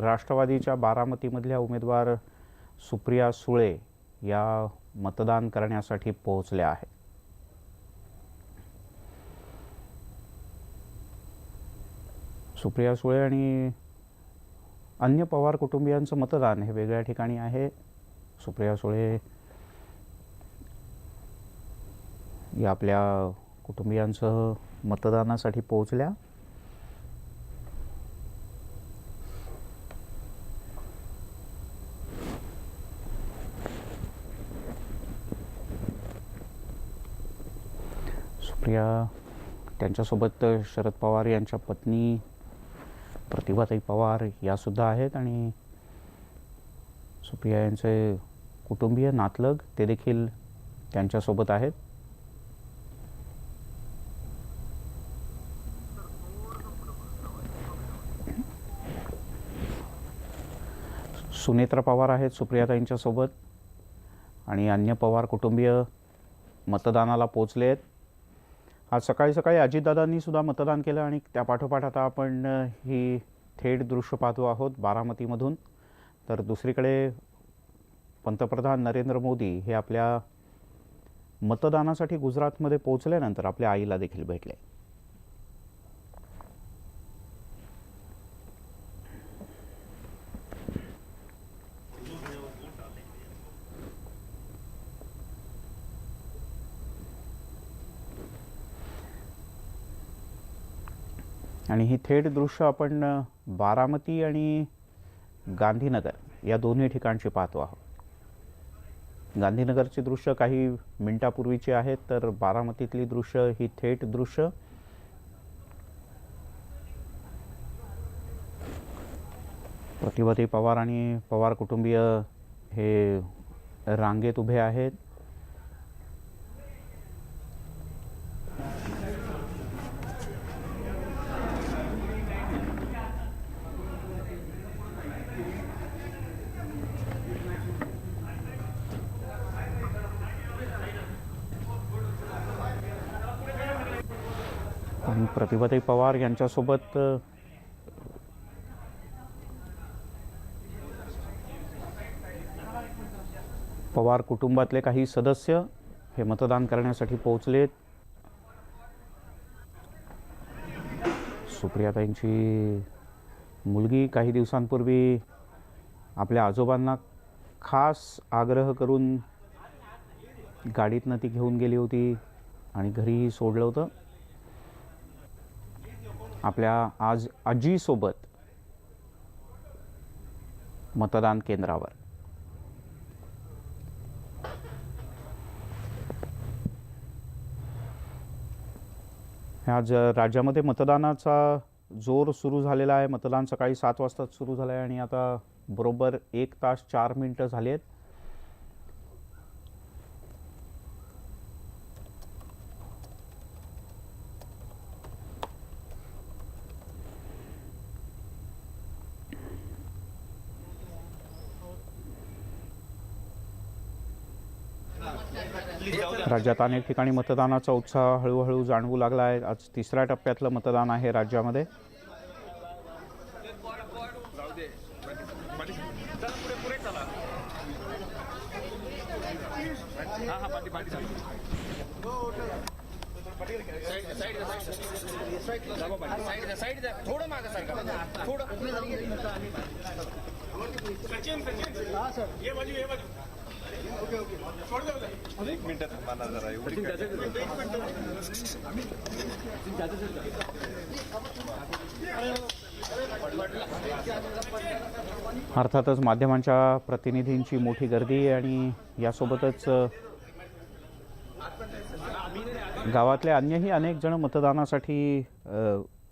राष्ट्रवादीच्या बारामतीमधल्या उमेदवार सुप्रिया सुळे या मतदान करण्यासाठी पोहोचल्या आहेत. सुप्रिया सुळे आणि अन्य पवार कुटुंबियांचं मतदान हे वेगळ्या ठिकाणी आहे. सुप्रिया सुळे या आपल्या कुटुंबियांसह मतदानासाठी पोहोचल्या. सुप्रिया त्यांच्यासोबत शरद पवार यांच्या पत्नी प्रतिभाताई पवार यासुद्धा आहेत आणि सुप्रिया यांचे कुटुंबीय नातलग ते देखील त्यांच्यासोबत आहेत. सुनेत्रा पवार आहेत सुप्रियाताईंच्या सोबत आणि अन्य पवार कुटुंबीय मतदानाला पोचले आहेत आज सकाळी सकाळी अजितदादांनी सुद्धा मतदान केलं आणि त्या पाठोपाठ आता आपण ही थेट दृश्य पाहतो आहोत बारामतीमधून. तर दुसरीकडे पंतप्रधान नरेंद्र मोदी हे आपल्या मतदानासाठी गुजरातमध्ये पोहोचल्यानंतर आपल्या आईला देखील भेटले. आणि ही थेट दृश्य आपण बारामती आणि गांधीनगर या दोन्ही ठिकाणची पाहतो आहोत. गांधीनगरची दृश्य काही मिनिटापूर्वीची आहेत तर बारामतीतली दृश्य ही थेट दृश्य. प्रतिभाती पवार आणि पवार कुटुंबीय हे रांगेत उभे आहेत. आणि प्रतिभाताई पवार यांच्यासोबत पवार कुटुंबातले काही सदस्य हे मतदान करण्यासाठी पोहोचलेत. सुप्रियाताईंची मुलगी काही दिवसांपूर्वी आपल्या आजोबांना खास आग्रह करून गाडीतनं ती घेऊन गेली होती आणि घरीही सोडलं होतं. आपल्या आज आजीसोबत मतदान केंद्रावर. आज राज्यामध्ये मतदानाचा जोर सुरू झालेला आहे. मतदान सकाळी सात वाजता सुरू झालं आहे आणि आता बरोबर एक तास चार मिनटं झाली आहेत राज्यात अनेक ठिकाणी मतदानाचा उत्साह हळूहळू जाणवू लागला आहे आज तिसऱ्या टप्प्यातलं मतदान आहे राज्यामध्ये. थोडं मागं थोडं एक मिनिट थांबा जरा एवढी अर्थातच माध्यमांच्या प्रतिनिधींची मोठी गर्दी आणि यासोबतच गावातले अन्यही अनेक जण मतदानासाठी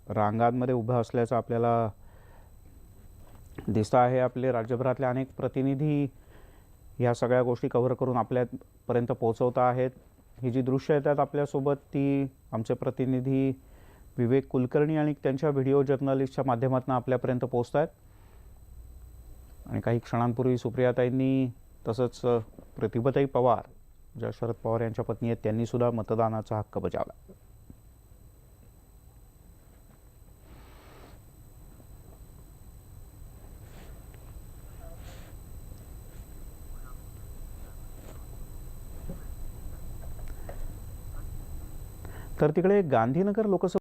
रांगांमध्ये उभं असल्याचं आपल्याला दिसतं आहे. आपले राज्यभरातले अनेक प्रतिनिधी ह्या सगळ्या गोष्टी कव्हर करून आपल्यापर्यंत पोहोचवता आहेत. ही जी दृश्य येतात आपल्यासोबत ती आमचे प्रतिनिधी विवेक कुलकर्णी आणि त्यांच्या व्हिडिओ जर्नलिस्टच्या माध्यमातून आपल्यापर्यंत पोहोचत आहेत आणि काही क्षणांपूर्वी सुप्रियाताईंनी तसंच प्रतिभाताई पवार ज्या शरद पवार यांच्या पत्नी आहेत त्यांनीसुद्धा मतदानाचा हक्क बजावला. तर तिकडे गांधीनगर लोकसभा